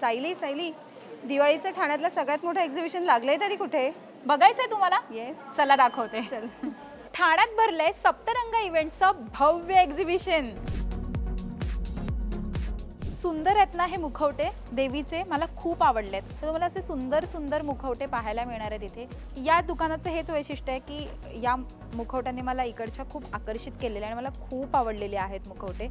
सायली सायली दिवाळीचं ठाण्यातलं सगळ्यात मोठं एक्झिबिशन लागलंय तरी कुठे? बघायचंय तुम्हाला? येस चला दाखवते. चल. ठाण्यात भरलंय सप्तरंग इव्हेंटचं भव्य एक्झिबिशन सुंदर आहेत ना हे मुखवटे देवीचे मला खूप आवडलेत. तर तुम्हाला असे सुंदर सुंदर मुखवटे पाहायला मिळणार आहेत इथे. या दुकानाचं हेच वैशिष्ट्य आहे की या मुखवट्यांनी मला इकडच्या खूप आकर्षित केलेले आणि मला खूप आवडलेले आहेत मुखवटे.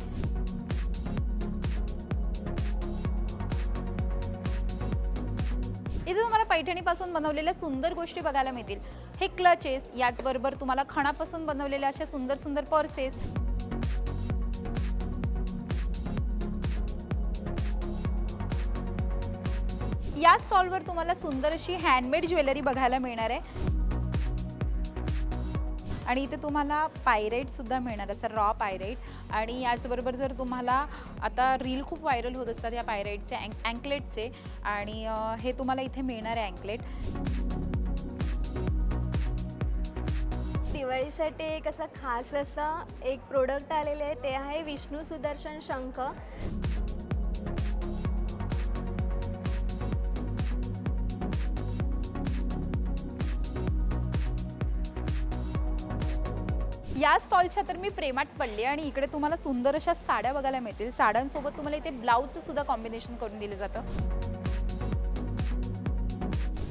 इथे तुम्हाला पैठणीपासून बनवलेल्या सुंदर गोष्टी बघायला मिळतील. हे क्लचेस याचबरोबर तुम्हाला खणापासून बनवलेल्या अशा सुंदर सुंदर पर्सेस या स्टॉलवर तुम्हाला सुंदर अशी हँडमेड ज्वेलरी बघायला मिळणार आहे. आणि इथे तुम्हाला पायरेट सुद्धा मिळणार असं रॉ पायरेट. आणि याचबरोबर जर तुम्हाला आता रील खूप व्हायरल होत असतात या पायरेटचे अँक अँकलेटचे आणि हे तुम्हाला इथे मिळणार आहे अँकलेट दिवाळीसाठी एक असं खास असं एक प्रोडक्ट आलेले आहे ते आहे विष्णू सुदर्शन शंख. या स्टॉलच्या तर मी प्रेमात पडले आणि इकडे तुम्हाला सुंदर अशा साड्या बघायला मिळतील. साड्यांसोबत तुम्हाला इथे ब्लाऊजचं सुद्धा कॉम्बिनेशन करून दिलं जातं.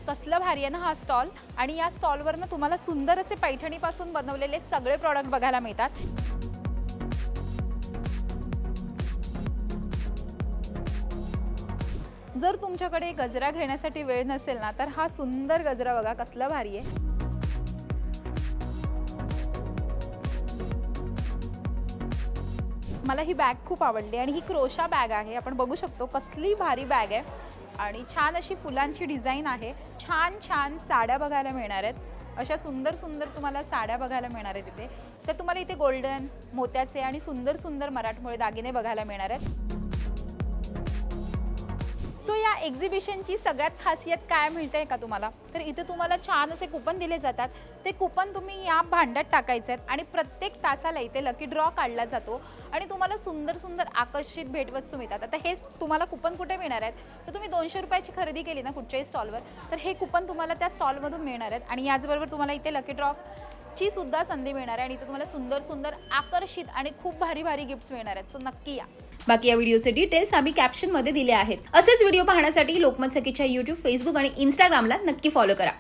कसलं भारी आहे ना हा स्टॉल. आणि या स्टॉलवरनं तुम्हाला सुंदर असे पैठणीपासून बनवलेले सगळे प्रॉडक्ट बघायला मिळतात. जर तुमच्याकडे गजरा घेण्यासाठी वेळ नसेल ना तर हा सुंदर गजरा बघा कसला भारी आहे. मला ही बॅग खूप आवडली आणि ही क्रोशा बॅग आहे. आपण बघू शकतो कसली भारी बॅग आहे. आणि छान अशी फुलांची डिझाईन आहे. छान छान साड्या बघायला मिळणार आहेत. अशा सुंदर सुंदर तुम्हाला साड्या बघायला मिळणार आहेत इथे. तर तुम्हाला इथे गोल्डन मोत्याचे आणि सुंदर सुंदर मराठमोळे दागिने बघायला मिळणार आहेत. एक्झिबिशनची सगळ्यात खासियत काय मिळते का तुम्हाला? तर इथे तुम्हाला छान असे कुपन दिले जातात. ते कुपन तुम्ही या भांड्यात टाकायचे आहेत आणि प्रत्येक तासाला इथे लकी ड्रॉ काढला जातो आणि तुम्हाला सुंदर सुंदर आकर्षित भेटवस्तू मिळतात. आता हेच तुम्हाला कुपन कुठे मिळणार आहेत? तर तुम्ही दोनशे रुपयाची खरेदी केली ना कुठच्याही स्टॉलवर तर हे कुपन तुम्हाला त्या स्टॉलमधून मिळणार आहेत. आणि याचबरोबर तुम्हाला इथे लकी ड्रॉ ची सुद्धा संधी मिळणार आहे आणि इथे तुम्हाला सुंदर सुंदर आकर्षित आणि खूप भारी भारी गिफ्ट्स मिळणार आहेत. सो नक्की या. बाकी या व्हिडिओचे डिटेल्स आम्ही कॅप्शनमध्ये दिले आहेत. असेच व्हिडिओ पाहण्यासाठी लोकमत सखीच्या युट्यूब फेसबुक आणि इंस्टाग्रामला नक्की फॉलो करा.